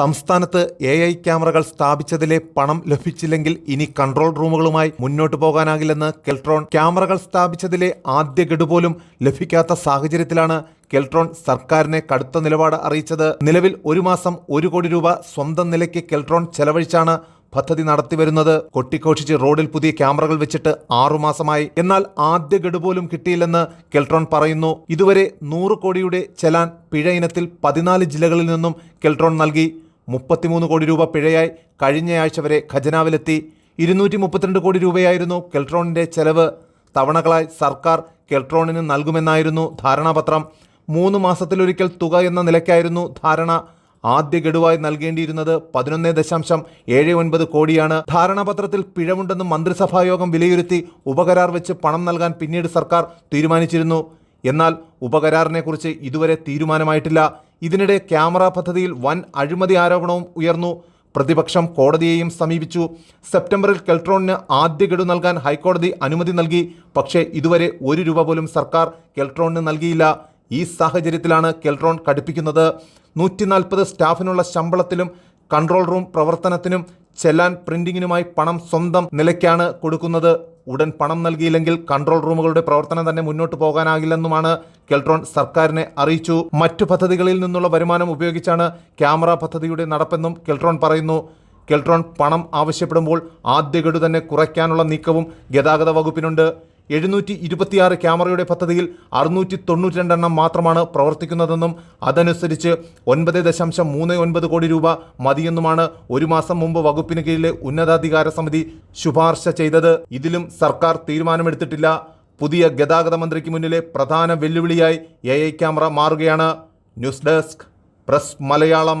സംസ്ഥാനത്ത് A I ക്യാമറകൾ സ്ഥാപിച്ചതിലെ പണം ലഭിച്ചില്ലെങ്കിൽ ഇനി കൺട്രോൾ റൂമുകളുമായി മുന്നോട്ടു പോകാനാകില്ലെന്ന് കെൽട്രോൺ. ക്യാമറകൾ സ്ഥാപിച്ചതിലെ ആദ്യ ഗഡു പോലും ലഭിക്കാത്ത സാഹചര്യത്തിലാണ് കെൽട്രോൺ സർക്കാരിനെ കടുത്ത നിലപാട് അറിയിച്ചത്. നിലവിൽ ഒരു മാസം ഒരു കോടി രൂപ സ്വന്തം നിലയ്ക്ക് കെൽട്രോൺ ചെലവഴിച്ചാണ് പദ്ധതി നടത്തിവരുന്നത്. കൊട്ടിഘോഷിച്ച് റോഡിൽ പുതിയ ക്യാമറകൾ വെച്ചിട്ട് ആറുമാസമായി എന്നാൽ ആദ്യ ഗഡു പോലും കിട്ടിയില്ലെന്ന് കെൽട്രോൺ പറയുന്നു. ഇതുവരെ നൂറ് കോടിയുടെ ചെലാൻ പിഴ ഇനത്തിൽ പതിനാല് ജില്ലകളിൽ നിന്നും കെൽട്രോൺ നൽകി. മുപ്പത്തിമൂന്ന് കോടി രൂപ പിഴയായി കഴിഞ്ഞയാഴ്ച വരെ ഖജനാവിലെത്തി. ഇരുന്നൂറ്റി മുപ്പത്തിരണ്ട് കോടി രൂപയായിരുന്നു കെൽട്രോണിന്റെ ചെലവ്. തവണകളായി സർക്കാർ കെൽട്രോണിന് നൽകുമെന്നായിരുന്നു ധാരണാപത്രം. മൂന്ന് മാസത്തിലൊരിക്കൽ തുക എന്ന നിലയ്ക്കായിരുന്നു ധാരണ. ആദ്യ ഗഡുവായി നൽകേണ്ടിയിരുന്നത് പതിനൊന്ന് ദശാംശം ഏഴ് ഒൻപത് കോടിയാണ്. ധാരണാപത്രത്തിൽ പിഴവുണ്ടെന്ന് മന്ത്രിസഭായോഗം വിലയിരുത്തി ഉപകരാർ വെച്ച് പണം നൽകാൻ പിന്നീട് സർക്കാർ തീരുമാനിച്ചിരുന്നു. എന്നാൽ ഉപകരാറിനെക്കുറിച്ച് ഇതുവരെ തീരുമാനമായിട്ടില്ല. ഇതിനിടെ ക്യാമറ പദ്ധതിയിൽ വൻ അഴിമതി ആരോപണവും ഉയർന്നു. പ്രതിപക്ഷം കോടതിയെയും സമീപിച്ചു. സെപ്റ്റംബറിൽ കെൽട്രോണിന് ആദ്യ ഗഡു നൽകാൻ ഹൈക്കോടതി അനുമതി നൽകി. പക്ഷേ ഇതുവരെ ഒരു രൂപ പോലും സർക്കാർ കെൽട്രോണിന് നൽകിയില്ല. ഈ സാഹചര്യത്തിലാണ് കെൽട്രോൺ കടുപ്പിക്കുന്നത്. നൂറ്റി നാൽപ്പത് സ്റ്റാഫിനുള്ള ശമ്പളത്തിലും കൺട്രോൾ റൂം പ്രവർത്തനത്തിനും ചെല്ലാൻ പ്രിന്റിങ്ങിനുമായി പണം സ്വന്തം നിലയ്ക്കാണ് കൊടുക്കുന്നത്. ഉടൻ പണം നൽകിയില്ലെങ്കിൽ കൺട്രോൾ റൂമുകളുടെ പ്രവർത്തനം തന്നെ മുന്നോട്ട് പോകാനാകില്ലെന്നുമാണ് കെൽട്രോൺ സർക്കാരിനെ അറിയിച്ചു. മറ്റു പദ്ധതികളിൽ നിന്നുള്ള വരുമാനം ഉപയോഗിച്ചാണ് ക്യാമറ പദ്ധതിയുടെ നടപ്പെന്നും കെൽട്രോൺ പറയുന്നു. കെൽട്രോൺ പണം ആവശ്യപ്പെടുമ്പോൾ ആദ്യഗഡു തന്നെ കുറയ്ക്കാനുള്ള നീക്കവും ഗതാഗത വകുപ്പിനുണ്ട്. എഴുന്നൂറ്റി ഇരുപത്തിയാറ് ക്യാമറയുടെ പദ്ധതിയിൽ അറുന്നൂറ്റി തൊണ്ണൂറ്റി രണ്ടെണ്ണം മാത്രമാണ് പ്രവർത്തിക്കുന്നതെന്നും അതനുസരിച്ച് ഒൻപത് ദശാംശം മൂന്ന് ഒൻപത് കോടി രൂപ മതിയെന്നുമാണ് ഒരു മാസം മുമ്പ് വകുപ്പിന് കീഴിലെ ഉന്നതാധികാര സമിതി ശുപാർശ ചെയ്തത്. ഇതിലും സർക്കാർ തീരുമാനമെടുത്തിട്ടില്ല. പുതിയ ഗതാഗത മന്ത്രിക്ക് മുന്നിലെ പ്രധാന വെല്ലുവിളിയായി എ ഐ ക്യാമറ മാറുകയാണ്. News desk press Malayalam.